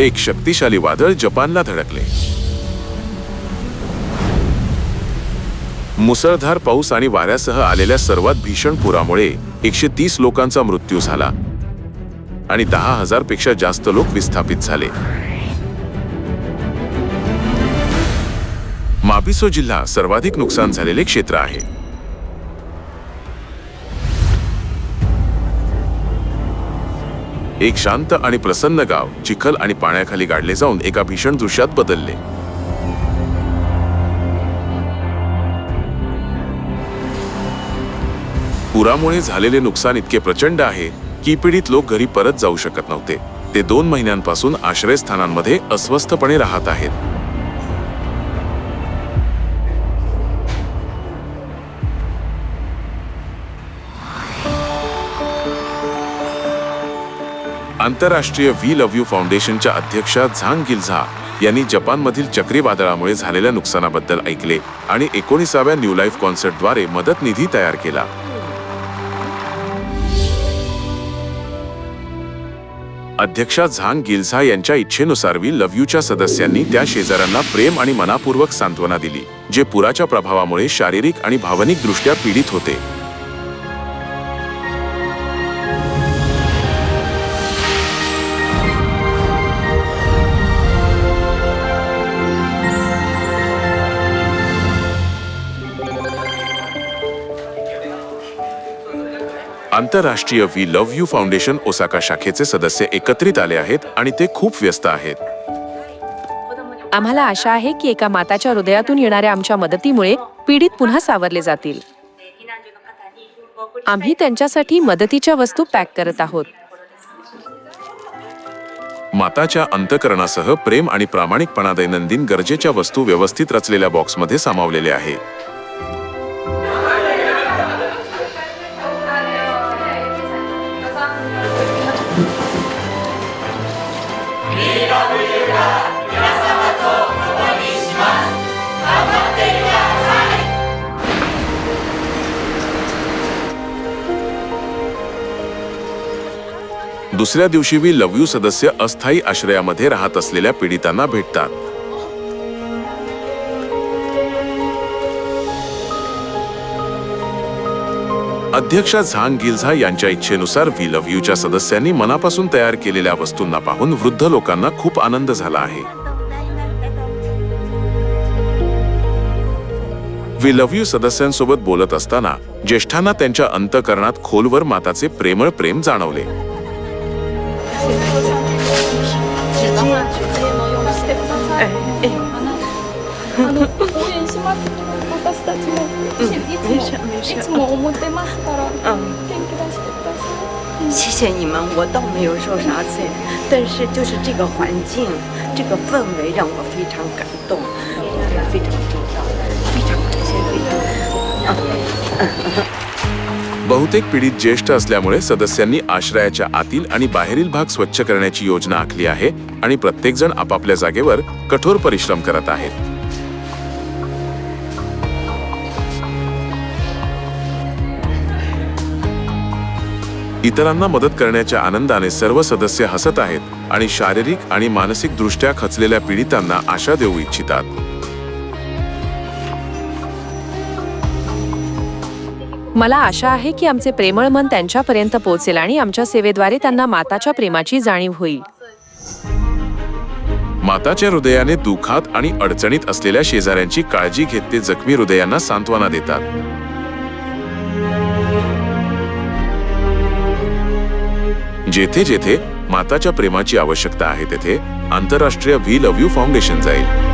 एक शक्तिशाली वादळ जपानला धडकले. मुसळधार पाऊस आणि वाऱ्यासह आलेल्या सर्वात भीषण पुरामुळे एकशे तीस लोकांचा मृत्यू झाला आणि दहा हजारपेक्षा जास्त लोक विस्थापित झाले. माबिसो जिल्हा सर्वाधिक नुकसान झालेले क्षेत्र आहे. एक शांत आणि प्रसन्न गाव चिखल आणि पाण्याखाली गाडले जाऊन एका भीषण दृश्यात बदलले. पुरामुळे झालेले नुकसान इतके प्रचंड आहे की पीडित लोक घरी परत जाऊ शकत नव्हते. ते दोन महिन्यांपासून आश्रयस्थानांमध्ये अस्वस्थपणे राहत आहेत. आंतरराष्ट्रीय वी लव्ह यू फाउंडेशनच्या अध्यक्षा झांग गिल्झा यांनी जपानमधील चक्रीवादळामुळे झालेल्या नुकसानाबद्दल ऐकले आणि एकोणीसाव्या न्यू लाईफ कॉन्सर्टद्वारे मदत निधी तयार केला. अध्यक्षा झांग गिल्झा यांच्या इच्छेनुसार वी लव्ह यूच्या सदस्यांनी त्या शेजाऱ्यांना प्रेम आणि मनापूर्वक सांत्वना दिली जे पुराच्या प्रभावामुळे शारीरिक आणि भावनिकदृष्ट्या पीडित होते. आंतरराष्ट्रीय we love you foundation Osaka शाखेचे सदस्य एकत्रित आले आहेत आणि ते खूप व्यस्त आहेत. आम्हाला आशा आहे की एका माताच्या हृदयातून येणाऱ्या आमच्या मदतीमुळे पीडित पुन्हा सावरले जातील. आम्ही त्यांच्यासाठी मदतीच्या वस्तू पॅक करत आहोत. माताच्या अंतकरणासह प्रेम आणि प्रामाणिकपणा दैनंदिन गरजेच्या वस्तू व्यवस्थित रचलेल्या बॉक्समध्ये सामावलेले आहे. दुसऱ्या दिवशी वी लव्ह यू सदस्य अस्थायी आश्रयामध्ये राहत असलेल्या पीडितांना भेटतात. अध्यक्षा झांग गिल्झा यांच्या इच्छेनुसार व्ही लव्ह यूच्या सदस्यांनी मनापासून तयार केलेल्या वस्तूंना पाहून वृद्ध लोकांना खूप आनंद झाला आहे. व्ही लव्ह यू सदस्यांसोबत बोलत असताना ज्येष्ठांना त्यांच्या अंतकरणात खोलवर माताचे प्रेमळ प्रेम जाणवले. してください。あの応援します。私たちもいつもいつも思ってますから、元気出してください。谢谢你们，我倒没有受啥罪，但是就是这个环境、这个氛围让我非常感动，这非常重要，非常感谢，非常感谢。 बहुतेक पीडित ज्येष्ठ असल्यामुळे सदस्यांनी आश्रयाच्या आतील आणि बाहेरील भाग स्वच्छ करण्याची योजना आखली आहे आणि प्रत्येकजण आपापल्या जागेवर कठोर परिश्रम करत आहेत. इतरांना मदत करण्याच्या आनंदाने सर्व सदस्य हसत आहेत आणि शारीरिक आणि मानसिक दृष्ट्या खचलेल्या पीडितांना आशा देऊ इच्छितात. मला आशा आहे की आमचे प्रेमळ मन त्यांच्यापर्यंत पोहोचेल आणि आमच्या सेवेद्वारे त्यांना माताच्या प्रेमाची जाणीव होईल. माताच्या हृदयाने दुखात आणि अडचणीत असलेल्या शेजाऱ्यांची काळजी घेत ते जखमी हृदयांना सांत्वना देतात. जेथे जेथे माताच्या प्रेमाची आवश्यकता आहे तेथे आंतरराष्ट्रीय व्ही लव्ह यू फाउंडेशन जाईल.